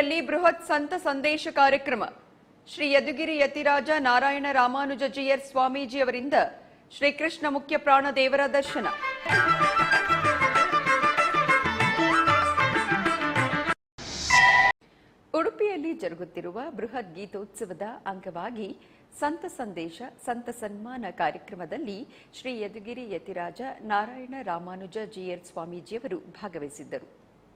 ಉಡುಪಿಯಲ್ಲಿ ಬೃಹತ್ ಸಂತ ಸಂದೇಶ ಕಾರ್ಯಕ್ರಮ. ಶ್ರೀ ಯದುಗಿರಿ ಯತಿರಾಜ ನಾರಾಯಣ ರಾಮಾನುಜ ಜಿಯರ್ ಸ್ವಾಮೀಜಿ ಅವರಿಂದ ಶ್ರೀಕೃಷ್ಣ ಮುಖ್ಯ ಪ್ರಾಣ ದೇವರ ದರ್ಶನ. ಉಡುಪಿಯಲ್ಲಿ ಜರುಗುತ್ತಿರುವ ಬೃಹತ್ ಗೀತೋತ್ಸವದ ಅಂಗವಾಗಿ ಸಂತ ಸಂದೇಶ, ಸಂತ ಸನ್ಮಾನ ಕಾರ್ಯಕ್ರಮದಲ್ಲಿ ಶ್ರೀ ಯದುಗಿರಿ ಯತಿರಾಜ ನಾರಾಯಣ ರಾಮಾನುಜ ಜಿಯರ್ ಸ್ವಾಮೀಜಿಯವರು ಭಾಗವಹಿಸಿದ್ದರು.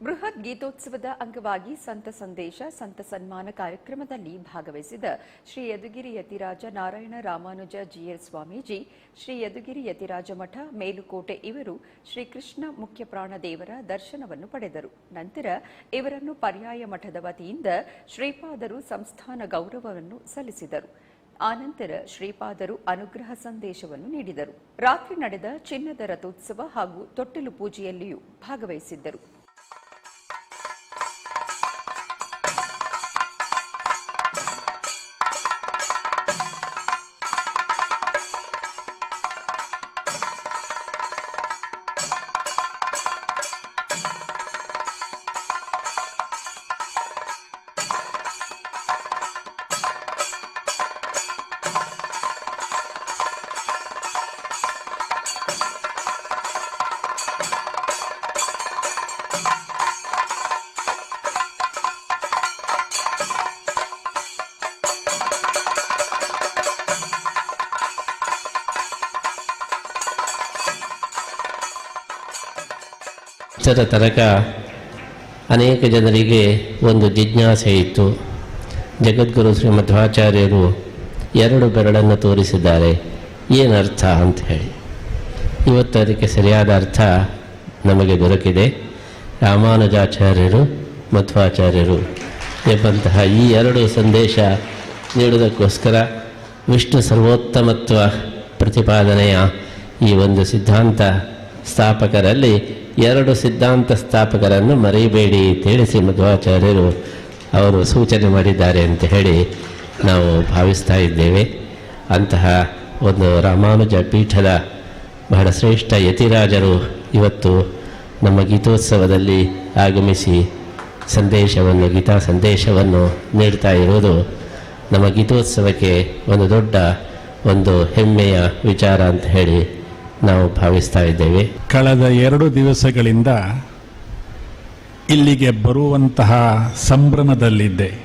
ಬೃಹತ್ ಗೀತೋತ್ಸವದ ಅಂಗವಾಗಿ ಸಂತ ಸಂದೇಶ, ಸಂತ ಸನ್ಮಾನ ಕಾರ್ಯಕ್ರಮದಲ್ಲಿ ಭಾಗವಹಿಸಿದ ಶ್ರೀ ಯದುಗಿರಿ ಯತಿರಾಜ ನಾರಾಯಣ ರಾಮಾನುಜ ಜಿಎಲ್ ಸ್ವಾಮೀಜಿ, ಶ್ರೀ ಯದುಗಿರಿ ಯತಿರಾಜ ಮಠ ಮೇಲುಕೋಟೆ ಇವರು ಶ್ರೀಕೃಷ್ಣ ಮುಖ್ಯ ಪ್ರಾಣದೇವರ ದರ್ಶನವನ್ನು ಪಡೆದರು. ನಂತರ ಇವರನ್ನು ಪರ್ಯಾಯ ಮಠದ ವತಿಯಿಂದ ಶ್ರೀಪಾದರು ಸಂಸ್ಥಾನ ಗೌರವವನ್ನು ಸಲ್ಲಿಸಿದರು. ಆನಂತರ ಶ್ರೀಪಾದರು ಅನುಗ್ರಹ ಸಂದೇಶವನ್ನು ನೀಡಿದರು. ರಾತ್ರಿ ನಡೆದ ಚಿನ್ನದ ರಥೋತ್ಸವ ಹಾಗೂ ತೊಟ್ಟಿಲು ಪೂಜೆಯಲ್ಲಿಯೂ ಭಾಗವಹಿಸಿದ್ದರು. ಇದರ ತನಕ ಅನೇಕ ಜನರಿಗೆ ಒಂದು ಜಿಜ್ಞಾಸೆ ಇತ್ತು. ಜಗದ್ಗುರು ಶ್ರೀ ಮಧ್ವಾಚಾರ್ಯರು ಎರಡು ಬೆರಳನ್ನು ತೋರಿಸಿದ್ದಾರೆ. ಏನರ್ಥ ಅಂತ ಹೇಳಿ. ಇವತ್ತು ಅದಕ್ಕೆ ಸರಿಯಾದ ಅರ್ಥ ನಮಗೆ ದೊರಕಿದೆ. ರಾಮಾನುಜಾಚಾರ್ಯರು ಮಧ್ವಾಚಾರ್ಯರು ಎಂಬಂತಹ ಈ ಎರಡು ಸಂದೇಶ ನೀಡುವುದಕ್ಕೋಸ್ಕರ ವಿಷ್ಣು ಸರ್ವೋತ್ತಮತ್ವ ಪ್ರತಿಪಾದನೆಯ ಈ ಒಂದು ಸಿದ್ಧಾಂತ ಸ್ಥಾಪಕರಲ್ಲಿ ಎರಡು ಸಿದ್ಧಾಂತ ಸ್ಥಾಪಕರನ್ನು ಮರೆಯಬೇಡಿ ತಿಳಿಸಿ ಮಧ್ವಾಚಾರ್ಯರು ಅವರು ಸೂಚನೆ ಮಾಡಿದ್ದಾರೆ ಅಂತ ಹೇಳಿ ನಾವು ಭಾವಿಸ್ತಾ ಇದ್ದೇವೆ. ಅಂತಹ ಒಂದು ರಾಮಾನುಜ ಪೀಠದ ಬಹಳ ಶ್ರೇಷ್ಠ ಯತಿರಾಜರು ಇವತ್ತು ನಮ್ಮ ಗೀತೋತ್ಸವದಲ್ಲಿ ಆಗಮಿಸಿ ಸಂದೇಶವನ್ನು, ಗೀತಾ ಸಂದೇಶವನ್ನು ನೀಡ್ತಾ ಇರುವುದು ನಮ್ಮ ಗೀತೋತ್ಸವಕ್ಕೆ ಒಂದು ದೊಡ್ಡ ಒಂದು ಹೆಮ್ಮೆಯ ವಿಚಾರ ಅಂತ ಹೇಳಿ ನಾವು ಭಾವಿಸ್ತಾ ಇದ್ದೇವೆ. ಕಳೆದ ಎರಡು ದಿವಸಗಳಿಂದ ಇಲ್ಲಿಗೆ ಬರುವಂತಹ ಸಂಭ್ರಮದಲ್ಲಿದ್ದೆ.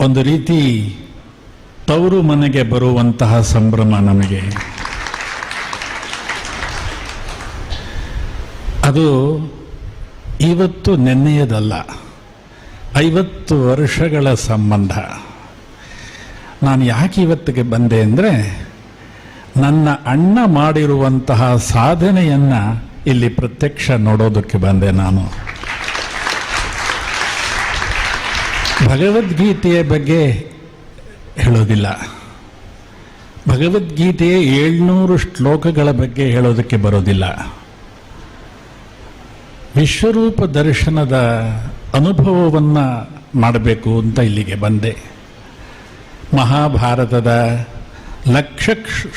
ಒಂದು ರೀತಿ ತವರು ಮನೆಗೆ ಬರುವಂತಹ ಸಂಭ್ರಮ ನಮಗೆ. ಅದು ಇವತ್ತು ನೆನ್ನೆಯದಲ್ಲ. ಐವತ್ತು ವರ್ಷಗಳ ಸಂಬಂಧ. ನಾನು ಯಾಕೆ ಇವತ್ತಿಗೆ ಬಂದೆ ಅಂದರೆ, ನನ್ನ ಅಣ್ಣ ಮಾಡಿರುವಂತಹ ಸಾಧನೆಯನ್ನು ಇಲ್ಲಿ ಪ್ರತ್ಯಕ್ಷ ನೋಡೋದಕ್ಕೆ ಬಂದೆ ನಾನು. ಭಗವದ್ಗೀತೆಯ ಬಗ್ಗೆ ಹೇಳೋದಿಲ್ಲ. ಭಗವದ್ಗೀತೆಯ ಏಳ್ನೂರು ಶ್ಲೋಕಗಳ ಬಗ್ಗೆ ಹೇಳೋದಕ್ಕೆ ಬರೋದಿಲ್ಲ. ವಿಶ್ವರೂಪ ದರ್ಶನದ ಅನುಭವವನ್ನು ಮಾಡಬೇಕು ಅಂತ ಇಲ್ಲಿಗೆ ಬಂದೆ. ಮಹಾಭಾರತದ ಲಕ್ಷ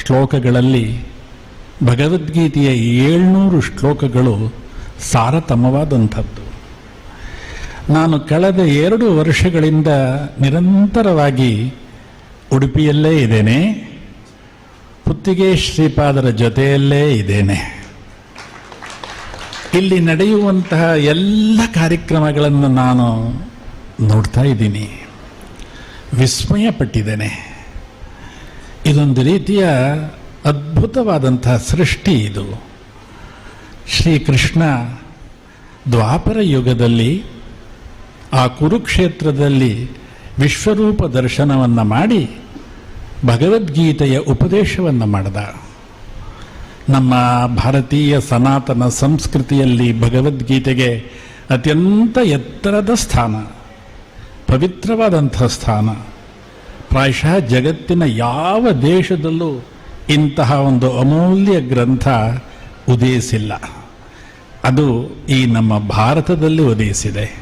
ಶ್ಲೋಕಗಳಲ್ಲಿ ಭಗವದ್ಗೀತೆಯ ಏಳ್ನೂರು ಶ್ಲೋಕಗಳು ಸಾರತಮವಾದಂಥದ್ದು. ನಾನು ಕಳೆದ ಎರಡು ವರ್ಷಗಳಿಂದ ನಿರಂತರವಾಗಿ ಉಡುಪಿಯಲ್ಲೇ ಇದ್ದೇನೆ. ಪುತ್ತಿಗೆ ಶ್ರೀಪಾದರ ಜೊತೆಯಲ್ಲೇ ಇದ್ದೇನೆ. ಇಲ್ಲಿ ನಡೆಯುವಂತಹ ಎಲ್ಲ ಕಾರ್ಯಕ್ರಮಗಳನ್ನು ನಾನು ನೋಡ್ತಾ ಇದ್ದೀನಿ. ವಿಸ್ಮಯ ಪಟ್ಟಿದ್ದೇನೆ ಇದೊಂದು ರೀತಿಯ ಅದ್ಭುತವಾದಂತಹ ಸೃಷ್ಟಿ ಇದು. ಶ್ರೀಕೃಷ್ಣ ದ್ವಾಪರ ಯುಗದಲ್ಲಿ, ಆ ಕುರುಕ್ಷೇತ್ರದಲ್ಲಿ ವಿಶ್ವರೂಪ ದರ್ಶನವನ್ನು ಮಾಡಿ ಭಗವದ್ಗೀತೆಯ ಉಪದೇಶವನ್ನು ಮಾಡಿದ. ನಮ್ಮ ಭಾರತೀಯ ಸನಾತನ ಸಂಸ್ಕೃತಿಯಲ್ಲಿ ಭಗವದ್ಗೀತೆಗೆ ಅತ್ಯಂತ ಎತ್ತರದ ಸ್ಥಾನ ಪವಿತ್ರವಾದಂಥ ಸ್ಥಾನ. ಪ್ರಾಯಶಃ ಜಗತ್ತಿನ ಯಾವ ದೇಶದಲ್ಲೂ ಇಂತಹ ಒಂದು ಅಮೂಲ್ಯ ಗ್ರಂಥ ಉದಯಿಸಿಲ್ಲ. ಅದು ಈ ನಮ್ಮ ಭಾರತದಲ್ಲಿ ಉದಯಿಸಿದೆ.